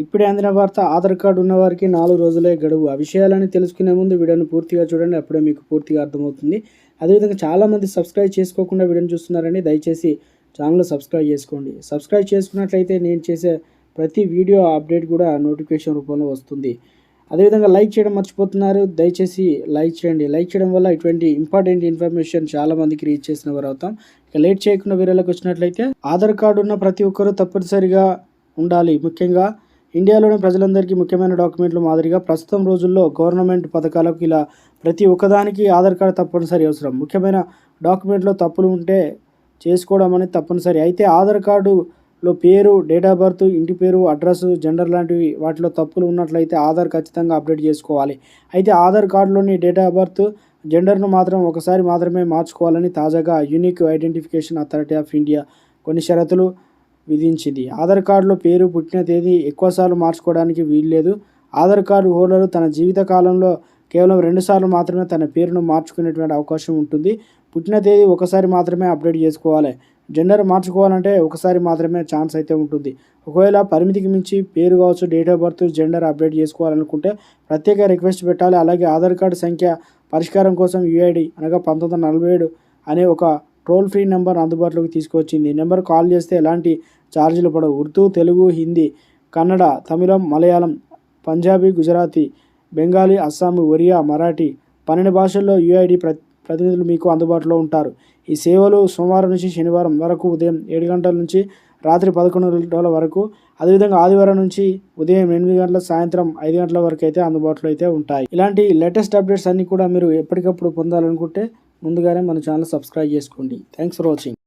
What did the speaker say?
ఇప్పుడే అందిన వార్త ఆధార్ కార్డు ఉన్న వారికి నాలుగు రోజులే గడువు. ఆ విషయాలని తెలుసుకునే ముందు వీడియోను పూర్తిగా చూడండి అప్పుడే మీకు పూర్తిగా అర్థమవుతుంది. అదేవిధంగా చాలామంది సబ్స్క్రైబ్ చేసుకోకుండా వీడియోని చూస్తున్నారని దయచేసి ఛానల్ సబ్స్క్రైబ్ చేసుకోండి. సబ్స్క్రైబ్ చేసుకున్నట్లయితే నేను చేసే ప్రతి వీడియో అప్డేట్ కూడా నోటిఫికేషన్ రూపంలో వస్తుంది. అదేవిధంగా లైక్ చేయడం మర్చిపోతున్నారు. దయచేసి లైక్ చేయండి. లైక్ చేయడం వల్ల ఇటువంటి ఇంపార్టెంట్ ఇన్ఫర్మేషన్ చాలా మందికి రీచ్ చేసిన వారు అవుతాం ఇక లేట్ చేయకుండా వీడియోలోకి వచ్చినట్లయితే ఆధార్ కార్డు ఉన్న ప్రతి ఒక్కరూ తప్పనిసరిగా ఉండాలి. ముఖ్యంగా ఇండియాలోని ప్రజలందరికీ ముఖ్యమైన డాక్యుమెంట్లు మాదిరిగా ప్రస్తుతం రోజుల్లో గవర్నమెంట్ పథకాలకు ఇలా ప్రతి ఒక్కదానికి ఆధార్ కార్డు తప్పనిసరి అవసరం. ముఖ్యమైన డాక్యుమెంట్లో తప్పులు ఉంటే చేసుకోవడం అనేది తప్పనిసరి. అయితే ఆధార్ కార్డులో పేరు డేట్ ఆఫ్ బర్త్ ఇంటి పేరు అడ్రస్ జెండర్ లాంటివి వాటిలో తప్పులు ఉన్నట్లయితే ఆధార్ ఖచ్చితంగా అప్డేట్ చేసుకోవాలి. అయితే ఆధార్ కార్డులోని డేట్ ఆఫ్ బర్త్ జెండర్ను మాత్రం ఒకసారి మాత్రమే మార్చుకోవాలని తాజాగా unique identification authority of India కొన్ని షరతులు విధించింది. ఆధార్ కార్డులో పేరు పుట్టిన తేదీ ఎక్కువసార్లు మార్చుకోవడానికి వీల్లేదు. ఆధార్ కార్డు హోల్డరు తన జీవిత కాలంలో కేవలం రెండుసార్లు మాత్రమే తన పేరును మార్చుకునేటువంటి అవకాశం ఉంటుంది. పుట్టిన తేదీ ఒకసారి మాత్రమే అప్డేట్ చేసుకోవాలి. జెండర్ మార్చుకోవాలంటే ఒకసారి మాత్రమే ఛాన్స్ అయితే ఉంటుంది. ఒకవేళ పరిమితికి మించి పేరు కావచ్చు date of birth gender update చేసుకోవాలనుకుంటే ప్రత్యేక రిక్వెస్ట్ పెట్టాలి. అలాగే ఆధార్ కార్డు సంఖ్య పరిష్కారం కోసం యుఐడి అనగా పంతొమ్మిది వందల నలభై ఏడు అనే ఒక టోల్ ఫ్రీ నెంబర్ అందుబాటులోకి తీసుకొచ్చింది ఈ నెంబర్ కాల్ చేస్తే ఎలాంటి ఛార్జీలు పడవు. ఉర్దూ తెలుగు హిందీ కన్నడ తమిళం మలయాళం పంజాబీ గుజరాతీ బెంగాలీ అస్సాం ఒరియా మరాఠీ పన్నెండు భాషల్లో యుఐడి ప్ర ప్రతినిధులు మీకు అందుబాటులో ఉంటారు. ఈ సేవలు సోమవారం నుంచి శనివారం వరకు ఉదయం ఏడు గంటల నుంచి రాత్రి పదకొండు గంటల వరకు అదేవిధంగా ఆదివారం నుంచి ఉదయం ఎనిమిది గంటల సాయంత్రం ఐదు గంటల వరకు అయితే అందుబాటులో అయితే ఉంటాయి. ఇలాంటి లేటెస్ట్ అప్డేట్స్ అన్నీ కూడా మీరు ఎప్పటికప్పుడు పొందాలనుకుంటే ముందుగానే మన ఛానల్ సబ్స్క్రైబ్ చేసుకోండి. Thanks for watching